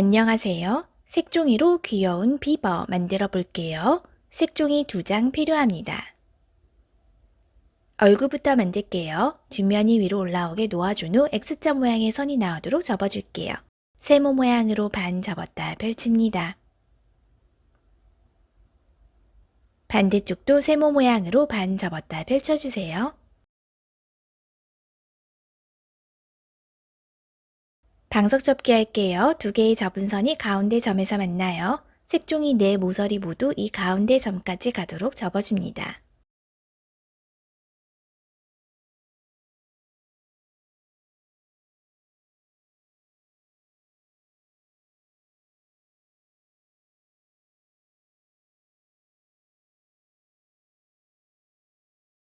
안녕하세요. 색종이로 귀여운 비버 만들어 볼게요. 색종이 두 장 필요합니다. 얼굴부터 만들게요. 뒷면이 위로 올라오게 놓아준 후 X자 모양의 선이 나오도록 접어줄게요. 세모 모양으로 반 접었다 펼칩니다. 반대쪽도 세모 모양으로 반 접었다 펼쳐주세요. 방석 접기 할게요. 두 개의 접은 선이 가운데 점에서 만나요. 색종이 네 모서리 모두 이 가운데 점까지 가도록 접어줍니다.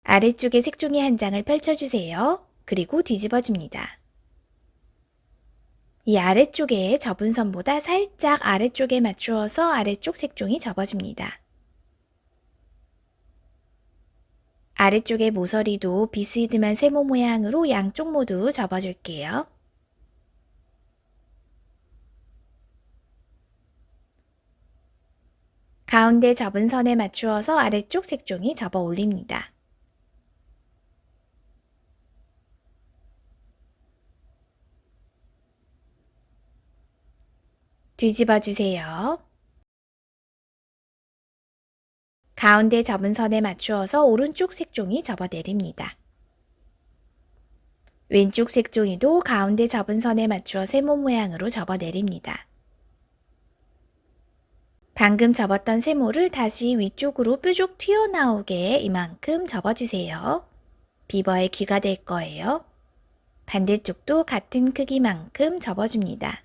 아래쪽에 색종이 한 장을 펼쳐주세요. 그리고 뒤집어줍니다. 이 아래쪽에 접은 선보다 살짝 아래쪽에 맞추어서 아래쪽 색종이 접어줍니다. 아래쪽의 모서리도 비스듬한 세모 모양으로 양쪽 모두 접어줄게요. 가운데 접은 선에 맞추어서 아래쪽 색종이 접어 올립니다. 뒤집어 주세요. 가운데 접은 선에 맞추어서 오른쪽 색종이 접어 내립니다. 왼쪽 색종이도 가운데 접은 선에 맞추어 세모 모양으로 접어 내립니다. 방금 접었던 세모를 다시 위쪽으로 뾰족 튀어나오게 이만큼 접어주세요. 비버의 귀가 될 거예요. 반대쪽도 같은 크기만큼 접어줍니다.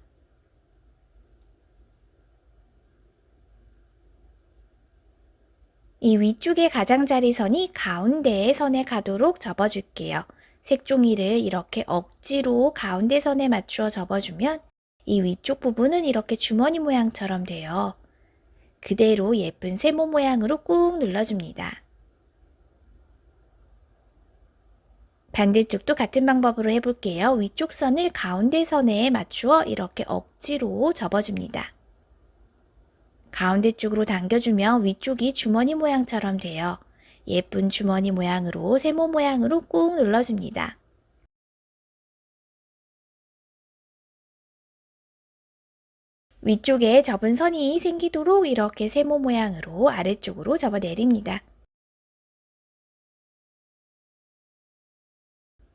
이 위쪽의 가장자리 선이 가운데의 선에 가도록 접어줄게요. 색종이를 이렇게 억지로 가운데 선에 맞추어 접어주면 이 위쪽 부분은 이렇게 주머니 모양처럼 돼요. 그대로 예쁜 세모 모양으로 꾹 눌러줍니다. 반대쪽도 같은 방법으로 해볼게요. 위쪽 선을 가운데 선에 맞추어 이렇게 억지로 접어줍니다. 가운데 쪽으로 당겨주면 위쪽이 주머니 모양처럼 돼요. 예쁜 주머니 모양으로 세모 모양으로 꾹 눌러줍니다. 위쪽에 접은 선이 생기도록 이렇게 세모 모양으로 아래쪽으로 접어 내립니다.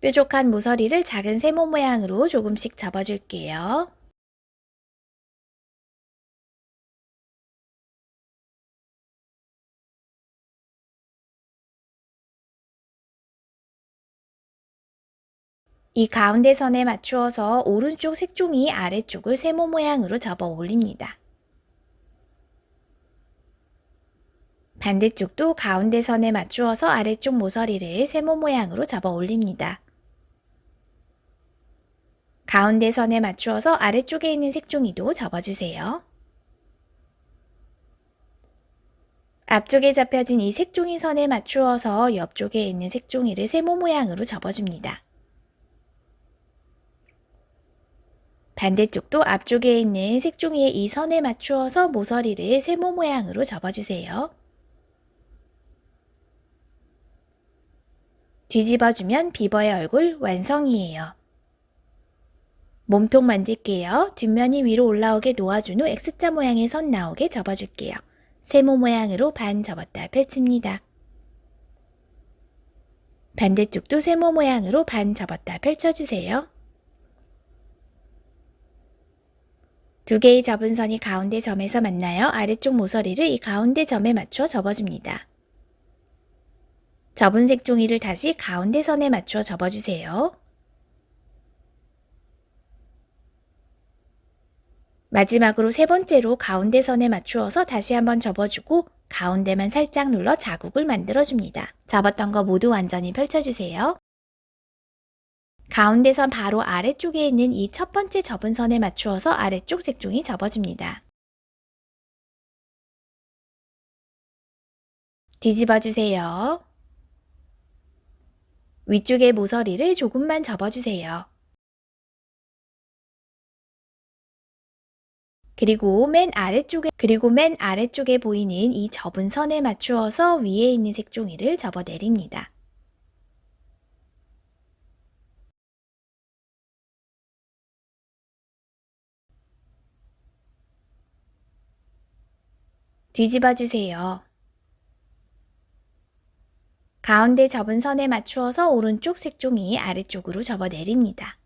뾰족한 모서리를 작은 세모 모양으로 조금씩 접어줄게요. 이 가운데 선에 맞추어서 오른쪽 색종이 아래쪽을 세모 모양으로 접어 올립니다. 반대쪽도 가운데 선에 맞추어서 아래쪽 모서리를 세모 모양으로 접어 올립니다. 가운데 선에 맞추어서 아래쪽에 있는 색종이도 접어주세요. 앞쪽에 잡혀진 이 색종이 선에 맞추어서 옆쪽에 있는 색종이를 세모 모양으로 접어줍니다. 반대쪽도 앞쪽에 있는 색종이의 이 선에 맞추어서 모서리를 세모 모양으로 접어주세요. 뒤집어주면 비버의 얼굴 완성이에요. 몸통 만들게요. 뒷면이 위로 올라오게 놓아준 후 X자 모양의 선 나오게 접어줄게요. 세모 모양으로 반 접었다 펼칩니다. 반대쪽도 세모 모양으로 반 접었다 펼쳐주세요. 두 개의 접은 선이 가운데 점에서 만나요. 아래쪽 모서리를 이 가운데 점에 맞춰 접어줍니다. 접은 색종이를 다시 가운데 선에 맞춰 접어주세요. 마지막으로 세 번째로 가운데 선에 맞추어서 다시 한번 접어주고 가운데만 살짝 눌러 자국을 만들어줍니다. 접었던 거 모두 완전히 펼쳐주세요. 가운데 선 바로 아래쪽에 있는 이 첫 번째 접은 선에 맞추어서 아래쪽 색종이 접어줍니다. 뒤집어 주세요. 위쪽의 모서리를 조금만 접어주세요. 그리고 맨 아래쪽에 그리고 맨 아래쪽에 보이는 이 접은 선에 맞추어서 위에 있는 색종이를 접어 내립니다. 뒤집어 주세요. 가운데 접은 선에 맞추어서 오른쪽 색종이 아래쪽으로 접어 내립니다.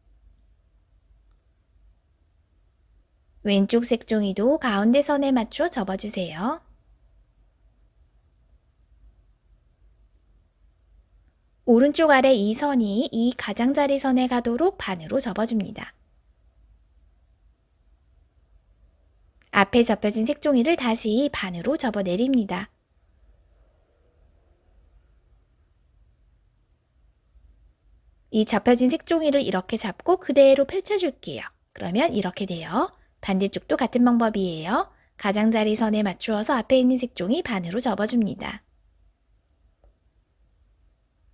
왼쪽 색종이도 가운데 선에 맞춰 접어주세요. 오른쪽 아래 이 선이 이 가장자리 선에 가도록 반으로 접어줍니다. 앞에 접혀진 색종이를 다시 반으로 접어 내립니다. 이 접혀진 색종이를 이렇게 잡고 그대로 펼쳐줄게요. 그러면 이렇게 돼요. 반대쪽도 같은 방법이에요. 가장자리 선에 맞추어서 앞에 있는 색종이 반으로 접어줍니다.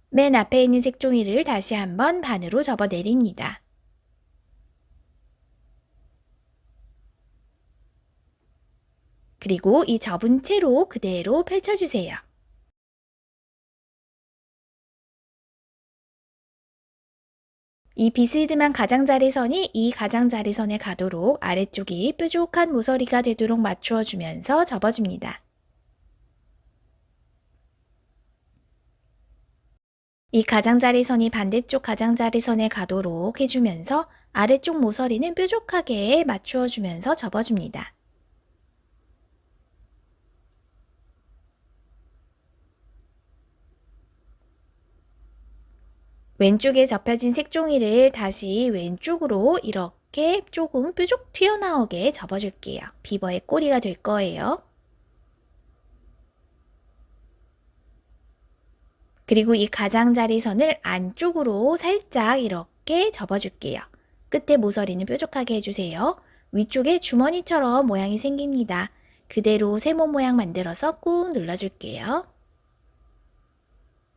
맨 앞에 있는 색종이를 다시 한번 반으로 접어 내립니다. 그리고 이 접은 채로 그대로 펼쳐주세요. 이 비스듬한 가장자리 선이 이 가장자리 선에 가도록 아래쪽이 뾰족한 모서리가 되도록 맞추어 주면서 접어줍니다. 이 가장자리 선이 반대쪽 가장자리 선에 가도록 해주면서 아래쪽 모서리는 뾰족하게 맞추어 주면서 접어줍니다. 왼쪽에 접혀진 색종이를 다시 왼쪽으로 이렇게 조금 뾰족 튀어나오게 접어줄게요. 비버의 꼬리가 될 거예요. 그리고 이 가장자리 선을 안쪽으로 살짝 이렇게 접어줄게요. 끝에 모서리는 뾰족하게 해주세요. 위쪽에 주머니처럼 모양이 생깁니다. 그대로 세모 모양 만들어서 꾹 눌러줄게요.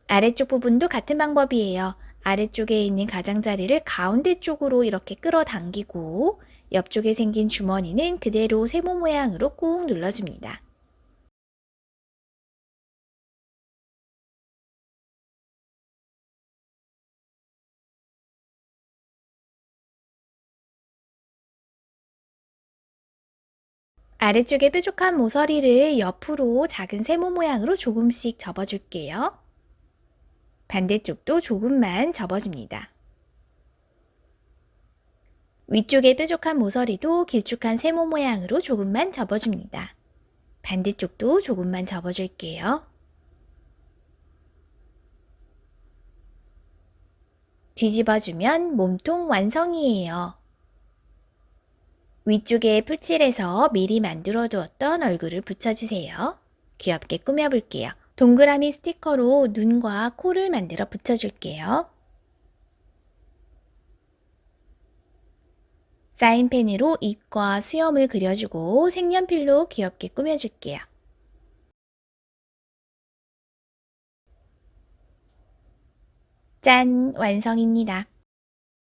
아래쪽 부분도 같은 방법이에요. 아래쪽에 있는 가장자리를 가운데 쪽으로 이렇게 끌어당기고 옆쪽에 생긴 주머니는 그대로 세모 모양으로 꾹 눌러줍니다. 아래쪽에 뾰족한 모서리를 옆으로 작은 세모 모양으로 조금씩 접어줄게요. 반대쪽도 조금만 접어줍니다. 위쪽에 뾰족한 모서리도 길쭉한 세모 모양으로 조금만 접어줍니다. 반대쪽도 조금만 접어줄게요. 뒤집어주면 몸통 완성이에요. 위쪽에 풀칠해서 미리 만들어 두었던 얼굴을 붙여주세요. 귀엽게 꾸며볼게요. 동그라미 스티커로 눈과 코를 만들어 붙여줄게요. 사인펜으로 입과 수염을 그려주고 색연필로 귀엽게 꾸며줄게요. 짠! 완성입니다.